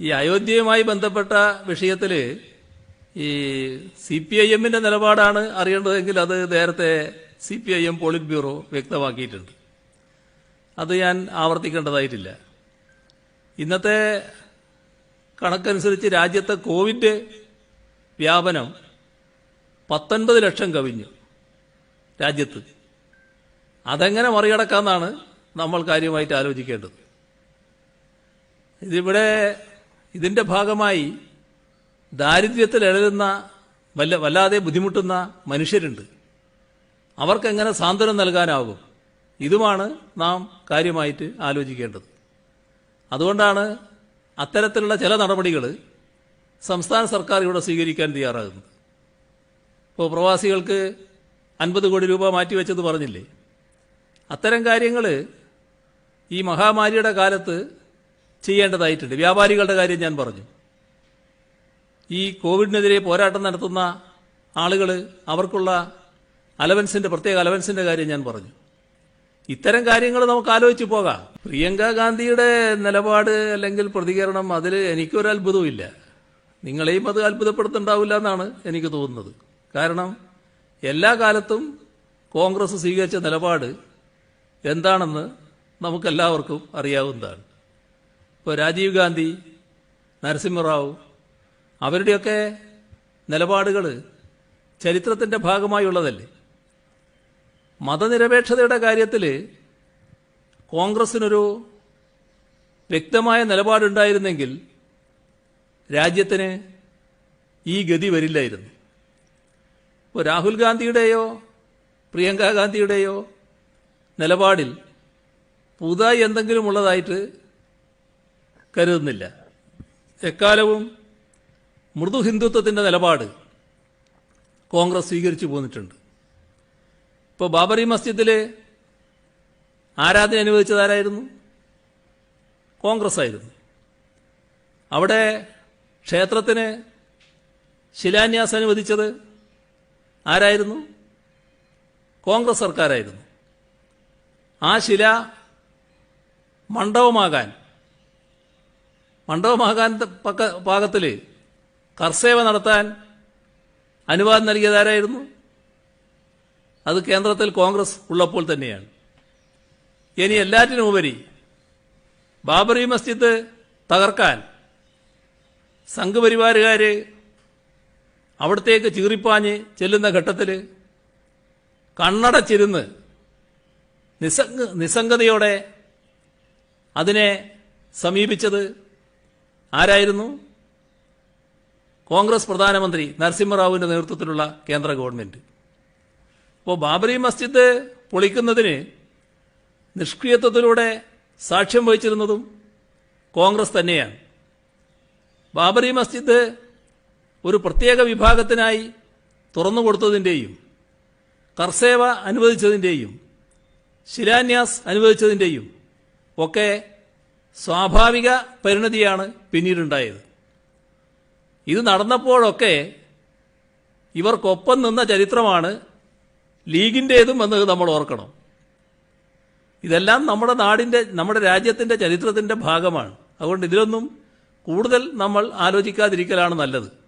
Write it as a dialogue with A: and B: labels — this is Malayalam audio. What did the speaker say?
A: ഈ അയോധ്യയുമായി ബന്ധപ്പെട്ട വിഷയത്തിൽ ഈ സി പി ഐ എമ്മിന്റെ നിലപാടാണ് അറിയേണ്ടതെങ്കിൽ അത് നേരത്തെ C P I M politburo വ്യക്തമാക്കിയിട്ടുണ്ട്. അത് ഞാൻ ആവർത്തിക്കേണ്ടതായിട്ടില്ല. ഇന്നത്തെ കണക്കനുസരിച്ച് രാജ്യത്തെ കോവിഡ് വ്യാപനം പത്തൊൻപത് ലക്ഷം കവിഞ്ഞു രാജ്യത്ത്. അതെങ്ങനെ മറികടക്കാമെന്നാണ് നമ്മൾ കാര്യമായിട്ട് ആലോചിക്കേണ്ടത്. ഇതിവിടെ ഇതിന്റെ ഭാഗമായി ദാരിദ്ര്യത്തിൽ ഇളരുന്ന വല്ല വല്ലാതെ ബുദ്ധിമുട്ടുന്ന മനുഷ്യരുണ്ട്. അവർക്കെങ്ങനെ സാന്ത്വനം നൽകാനാകും? ഇതുമാണ് നാം കാര്യമായിട്ട് ആലോചിക്കേണ്ടത്. അതുകൊണ്ടാണ് അത്തരത്തിലുള്ള ചില നടപടികൾ സംസ്ഥാന സർക്കാർ ഇവിടെ സ്വീകരിക്കാൻ തയ്യാറാകുന്നത്. ഇപ്പോൾ പ്രവാസികൾക്ക് അൻപത് കോടി രൂപ മാറ്റിവെച്ചത് പറഞ്ഞില്ലേ? അത്തരം കാര്യങ്ങൾ ഈ മഹാമാരിയുടെ കാലത്ത് ചെയ്യേണ്ടതായിട്ടുണ്ട്. വ്യാപാരികളുടെ കാര്യം ഞാൻ പറഞ്ഞു. ഈ കോവിഡിനെതിരെ പോരാട്ടം നടത്തുന്ന ആളുകൾ അവർക്കുള്ള അലവൻസിന്റെ പ്രത്യേക അലവൻസിന്റെ കാര്യം ഞാൻ പറഞ്ഞു. ഇത്തരം കാര്യങ്ങൾ നമുക്ക് ആലോചിച്ച് പോകാം. പ്രിയങ്ക ഗാന്ധിയുടെ നിലപാട് അല്ലെങ്കിൽ പ്രതികരണം അതിൽ എനിക്കൊരു അത്ഭുതവുമില്ല. നിങ്ങളെയും അത് അത്ഭുതപ്പെടുത്തുണ്ടാവില്ല എന്നാണ് എനിക്ക് തോന്നുന്നത്. കാരണം എല്ലാ കാലത്തും കോൺഗ്രസ് സ്വീകരിച്ച നിലപാട് എന്താണെന്ന് നമുക്കെല്ലാവർക്കും അറിയാവുന്നതാണ്. ഇപ്പോൾ രാജീവ് ഗാന്ധി നരസിംഹറാവു അവരുടെയൊക്കെ നിലപാടുകൾ ഭാഗമായി ഭാഗമായുള്ളതല്ലേ മതനിരപേക്ഷതയുടെ കാര്യത്തിൽ കോൺഗ്രസിനൊരു വ്യക്തമായ നിലപാടുണ്ടായിരുന്നെങ്കിൽ രാജ്യത്തിന് ഈ ഗതി വരില്ലായിരുന്നു. ഇപ്പോൾ രാഹുൽ ഗാന്ധിയുടെയോ പ്രിയങ്ക ഗാന്ധിയുടെയോ നിലപാടിൽ പുതുതായി എന്തെങ്കിലും ഉള്ളതായിട്ട് കരുതുന്നില്ല. എക്കാലവും മൃദു ഹിന്ദുത്വത്തിന്റെ നിലപാട് കോൺഗ്രസ് സ്വീകരിച്ചു പോന്നിട്ടുണ്ട്. ഇപ്പോൾ ബാബറി മസ്ജിദിൽ ആരാധന അനുവദിച്ചതാരായിരുന്നു കോൺഗ്രസ് ആയിരുന്നു. അവിടെ ക്ഷേത്രത്തിന് ശിലാന്യാസം അനുവദിച്ചത് ആരായിരുന്നു? കോൺഗ്രസ് സർക്കാരായിരുന്നു. ആ ശില മണ്ഡപമാകാൻ മണ്ഡപമാകാൻ പക്ക പാകത്തിൽ കർസേവ നടത്താൻ അനുവാദം നൽകിയതാരായിരുന്നു അത് കേന്ദ്രത്തിൽ കോൺഗ്രസ് ഉള്ളപ്പോൾ തന്നെയാണ്. ഇനി എല്ലാറ്റിനും ഉപരി ബാബറി മസ്ജിദ് തകർക്കാൻ സംഘപരിവാരുകാർ അവിടത്തേക്ക് ചീറിപ്പാഞ്ഞ് ചെല്ലുന്ന ഘട്ടത്തിൽ കണ്ണടച്ചിരുന്ന് നിസ്സംഗ നിസ്സംഗതയോടെ അതിനെ സമീപിച്ചത് ആരായിരുന്നു? കോൺഗ്രസ് പ്രധാനമന്ത്രി നരസിംഹറാവുവിന്റെ നേതൃത്വത്തിലുള്ള കേന്ദ്ര ഗവൺമെന്റ്. അപ്പോൾ ബാബറി മസ്ജിദ് പൊളിക്കുന്നതിന് നിഷ്ക്രിയത്വത്തിലൂടെ സാക്ഷ്യം വഹിച്ചിരുന്നതും കോൺഗ്രസ് തന്നെയാണ്. ബാബറി മസ്ജിദ് ഒരു പ്രത്യേക വിഭാഗത്തിനായി തുറന്നു കൊടുത്തതിന്റെയും കർസേവ അനുവദിച്ചതിന്റെയും ശിലാന്യാസ് അനുവദിച്ചതിന്റെയും ഒക്കെ സ്വാഭാവിക പരിണതിയാണ് പിന്നീടുണ്ടായത്. ഇത് നടന്നപ്പോഴൊക്കെ ഇവർക്കൊപ്പം നിന്ന ചരിത്രമാണ് ലീഗിന്റേതും എന്നത് നമ്മൾ ഓർക്കണം. ഇതെല്ലാം നമ്മുടെ നാടിന്റെ നമ്മുടെ രാജ്യത്തിന്റെ ചരിത്രത്തിന്റെ ഭാഗമാണ്. അതുകൊണ്ട് ഇതിലൊന്നും കൂടുതൽ നമ്മൾ ആലോചിക്കാതിരിക്കലാണ് നല്ലത്.